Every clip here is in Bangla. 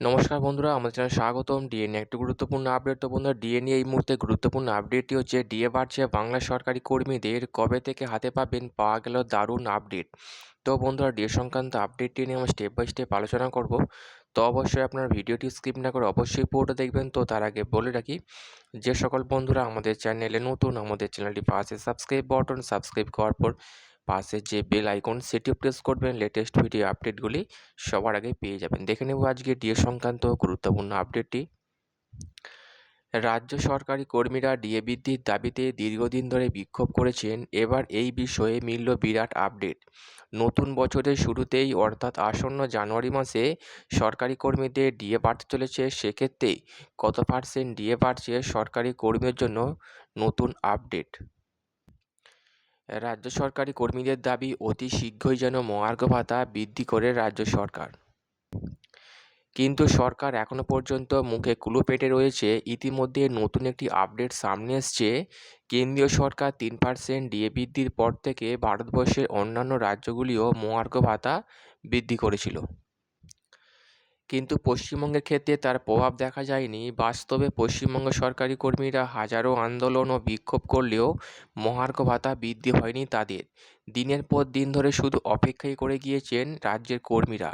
নমস্কার বন্ধুরা, আমাদের চ্যানেলে স্বাগতম। ডিএনএ একটি গুরুত্বপূর্ণ আপডেট তো বন্ধুরা ডিএনএ এই মুহূর্তে গুরুত্বপূর্ণ আপডেটটি হচ্ছে ডিএ বাড়ছে বাংলা সরকারি কর্মীদের কবে থেকে হাতে পাবেন পাওয়া গেল দারুণ আপডেট তো বন্ধুরা ডিএ সংক্রান্ত আপডেটটি নিয়ে আমরা স্টেপ বাই স্টেপ আলোচনা করব। তো অবশ্যই আপনার ভিডিওটি স্কিপ না করে অবশ্যই পুরোটা দেখবেন। তো তার আগে বলে রাখি, যে সকল বন্ধুরা আমাদের চ্যানেলে নতুন, আমাদের চ্যানেলটি পাশে সাবস্ক্রাইব বটন সাবস্ক্রাইব করার পর পাশে যে বেল আইকন সেটিও প্রেস করবেন। লেটেস্ট ভিডিও আপডেটগুলি সবার আগে পেয়ে যাবেন। দেখে নেব আজকে ডিএ সংক্রান্ত গুরুত্বপূর্ণ আপডেটটি রাজ্য সরকারি কর্মীরা ডিএ বৃদ্ধির দাবিতে দীর্ঘদিন ধরে বিক্ষোভ করেছেন। এবার এই বিষয়ে মিলল বিরাট আপডেট নতুন বছরের শুরুতেই, অর্থাৎ আসন্ন জানুয়ারি মাসে, সরকারি কর্মীদের ডিএ বাড়তে চলেছে। সেক্ষেত্রে কত পার্সেন্ট ডিএ বাড়ছে সরকারি কর্মীর জন্য নতুন আপডেট রাজ্য সরকারি কর্মীদের দাবি, অতি শীঘ্রই যেন মহার্ঘ ভাতা বৃদ্ধি করে রাজ্য সরকার। কিন্তু সরকার এখনও পর্যন্ত মুখে কুলো পেটে রয়েছে। ইতিমধ্যে নতুন একটি আপডেট সামনে এসছে। কেন্দ্রীয় সরকার তিন পার্সেন্ট ডিএ বৃদ্ধির পর থেকে ভারতবর্ষের অন্যান্য রাজ্যগুলিও মহার্ঘ ভাতা বৃদ্ধি করেছিল। কিন্তু পশ্চিমবঙ্গের ক্ষেত্রে তার প্রভাব দেখা যায়নি। বাস্তবে পশ্চিমবঙ্গ সরকারি কর্মীরা হাজারো আন্দোলন ও বিক্ষোভ করলেও মহার্ঘ ভাতা বৃদ্ধি হয়নি তাদের। দিনের পর দিন ধরে শুধু অপেক্ষাই করে গিয়েছেন রাজ্যের কর্মীরা।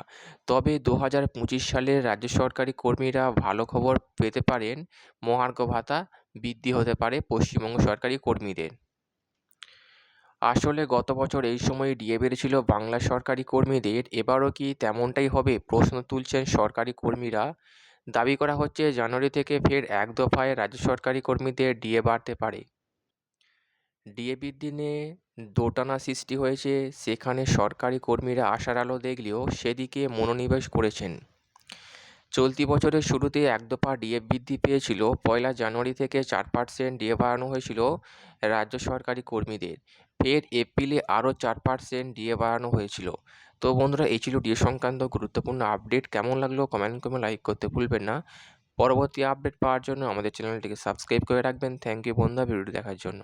তবে দু হাজার পঁচিশ সালের রাজ্য সরকারি কর্মীরা ভালো খবর পেতে পারেন মহার্ঘ ভাতা বৃদ্ধি হতে পারে পশ্চিমবঙ্গ সরকারি কর্মীদের। আসলে গত বছর এই সময় ডিএ বেড়েছিল বাংলা সরকারি কর্মীদের। এবারও কি তেমনটাই হবে? প্রশ্ন তুলছেন সরকারি কর্মীরা। দাবি করা হচ্ছে জানুয়ারি থেকে ফের এক দফায় রাজ্য সরকারি কর্মীদের ডিএ বাড়তে পারে। ডিএ নিয়ে দোটানা সৃষ্টি হয়েছে। সেখানে সরকারি কর্মীরা আশার আলো দেখলেও সেদিকে মনোনিবেশ করেছেন। চলতি বছরের শুরুতে এক দফা ডিএ বৃদ্ধি পেয়েছিল। পয়লা জানুয়ারি থেকে চার পার্সেন্ট ডিএ বাড়ানো হয়েছিল রাজ্য সরকারি কর্মীদের। ফের এপ্রিলে আরও চার পার্সেন্ট ডিএ বাড়ানো হয়েছিল। তো বন্ধুরা, এই ছিল ডিএ সংক্রান্ত গুরুত্বপূর্ণ আপডেট। কেমন লাগল কমেন্ট করে লাইক করতে ভুলবেন না। পরবর্তী আপডেট পাওয়ার জন্য আমাদের চ্যানেলটিকে সাবস্ক্রাইব করে রাখবেন। থ্যাংক ইউ বন্ধুরা, ভিডিওটি দেখার জন্য।